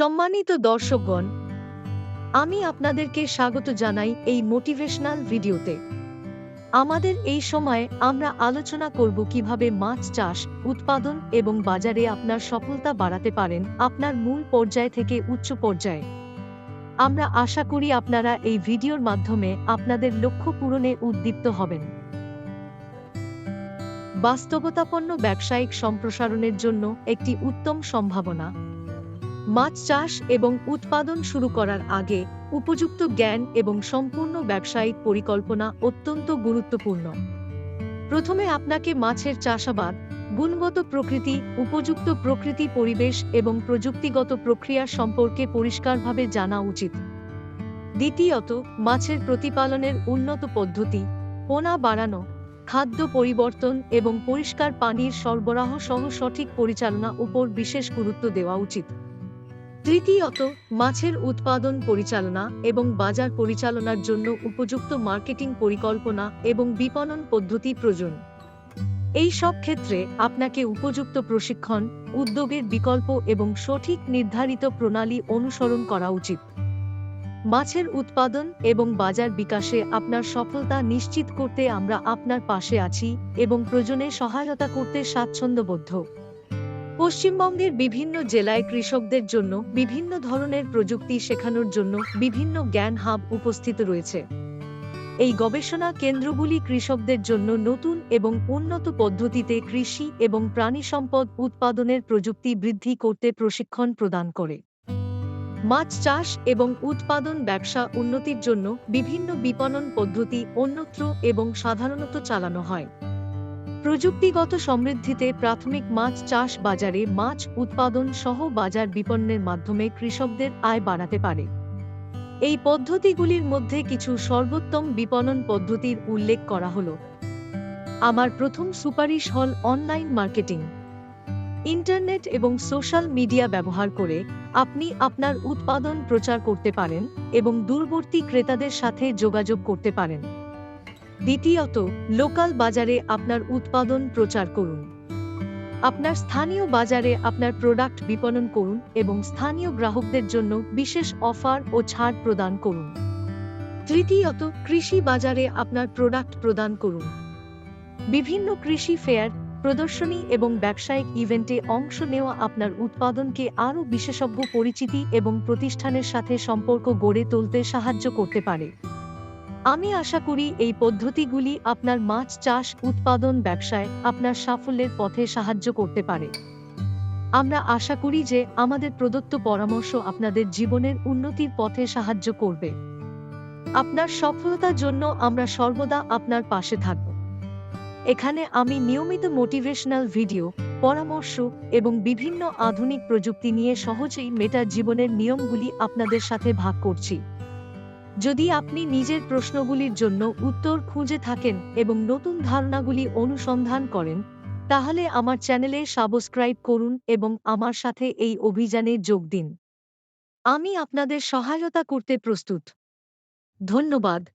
সম্মানিত দর্শকগণ, আমি আপনাদেরকে স্বাগত জানাই এই মোটিভেশনাল ভিডিওতে। আমাদের এই সময়ে আমরা আলোচনা করব কীভাবে মাছ চাষ, উৎপাদন এবং বাজারে আপনার সফলতা বাড়াতে পারেন আপনার মূল পর্যায় থেকে উচ্চ পর্যায়ে। আমরা আশা করি আপনারা এই ভিডিওর মাধ্যমে আপনাদের লক্ষ্য পূরণে উদ্দীপ্ত হবেন। বাস্তবতাপন্ন ব্যবসায়িক সম্প্রসারণের জন্য একটি উত্তম সম্ভাবনা। মাছ চাষ এবং উৎপাদন শুরু করার আগে উপযুক্ত জ্ঞান এবং সম্পূর্ণ ব্যবসায়িক পরিকল্পনা অত্যন্ত গুরুত্বপূর্ণ। প্রথমে আপনাকে মাছের চাষাবাদ, গুণগত প্রকৃতি, উপযুক্ত প্রকৃতি পরিবেশ এবং প্রযুক্তিগত প্রক্রিয়া সম্পর্কে পরিষ্কারভাবে জানা উচিত। দ্বিতীয়ত, মাছের প্রতিপালনের উন্নত পদ্ধতি, পোনা বাড়ানো, খাদ্য পরিবর্তন এবং পরিষ্কার পানির সরবরাহ সহ সঠিক পরিচালনা উপর বিশেষ গুরুত্ব দেওয়া উচিত। তৃতীয়ত, মাছের উৎপাদন পরিচালনা এবং বাজার পরিচালনার জন্য উপযুক্ত মার্কেটিং পরিকল্পনা এবং বিপণন পদ্ধতি প্রয়োজন। এই সব ক্ষেত্রে আপনাকে উপযুক্ত প্রশিক্ষণ, উদ্যোগের বিকল্প এবং সঠিক নির্ধারিত প্রণালী অনুসরণ করা উচিত। মাছের উৎপাদন এবং বাজার বিকাশে আপনার সফলতা নিশ্চিত করতে আমরা আপনার পাশে আছি এবং প্রয়োজনে সহায়তা করতে স্বাচ্ছন্দ্যবোধ। পশ্চিমবঙ্গের বিভিন্ন জেলায় কৃষকদের জন্য বিভিন্ন ধরনের প্রযুক্তি শেখানোর জন্য বিভিন্ন জ্ঞান হাব উপস্থিত রয়েছে। এই গবেষণা কেন্দ্রগুলি কৃষকদের জন্য নতুন এবং উন্নত পদ্ধতিতে কৃষি এবং প্রাণী সম্পদ উৎপাদনের প্রযুক্তি বৃদ্ধি করতে প্রশিক্ষণ প্রদান করে। মাছ চাষ এবং উৎপাদন ব্যবসা উন্নতির জন্য বিভিন্ন বিপণন পদ্ধতি অন্যত্র এবং সাধারণত চালানো হয়। প্রযুক্তিগত সমৃদ্ধিতে প্রাথমিক মাছ চাষ বাজারে মাছ উৎপাদন সহ বাজার বিপণনের মাধ্যমে কৃষকদের আয় বাড়াতে পারে। এই পদ্ধতিগুলির মধ্যে কিছু সর্বোত্তম বিপণন পদ্ধতির উল্লেখ করা হল। আমার প্রথম সুপারিশ হল অনলাইন মার্কেটিং। ইন্টারনেট এবং সোশ্যাল মিডিয়া ব্যবহার করে আপনি আপনার উৎপাদন প্রচার করতে পারেন এবং দূরবর্তী ক্রেতাদের সাথে যোগাযোগ করতে পারেন। দ্বিতীয়ত, লোকাল বাজারে আপনার উৎপাদন প্রচার করুন। আপনার স্থানীয় বাজারে আপনার প্রোডাক্ট বিপণন করুন এবং স্থানীয় গ্রাহকদের জন্য বিশেষ অফার ও ছাড় প্রদান করুন। তৃতীয়ত, কৃষি বাজারে আপনার প্রোডাক্ট প্রদান করুন। বিভিন্ন কৃষি ফেয়ার, প্রদর্শনী এবং ব্যবসায়িক ইভেন্টে অংশ নেওয়া আপনার উৎপাদনকে আরও বিশেষজ্ঞ পরিচিতি এবং প্রতিষ্ঠানের সাথে সম্পর্ক গড়ে তুলতে সাহায্য করতে পারে। আমি আশা করি এই পদ্ধতিগুলি আপনার মাছ চাষ, উৎপাদন ব্যবসায় আপনার সাফল্যের পথে সাহায্য করতে পারে। আমরা আশা করি যে আমাদের প্রদত্ত পরামর্শ আপনাদের জীবনের উন্নতির পথে সাহায্য করবে। আপনার সফলতার জন্য আমরা সর্বদা আপনার পাশে থাকব। এখানে আমি নিয়মিত মোটিভেশনাল ভিডিও, পরামর্শ এবং বিভিন্ন আধুনিক প্রযুক্তি নিয়ে সহজেই মেটার জীবনের নিয়মগুলি আপনাদের সাথে ভাগ করছি। যদি আপনি নিজের প্রশ্নগুলির জন্য উত্তর খুঁজে থাকেন এবং নতুন ধারণাগুলি অনুসন্ধান করেন, তাহলে আমার চ্যানেলে সাবস্ক্রাইব করুন এবং আমার সাথে এই অভিযানে যোগ দিন। আমি আপনাদের সহায়তা করতে প্রস্তুত। ধন্যবাদ।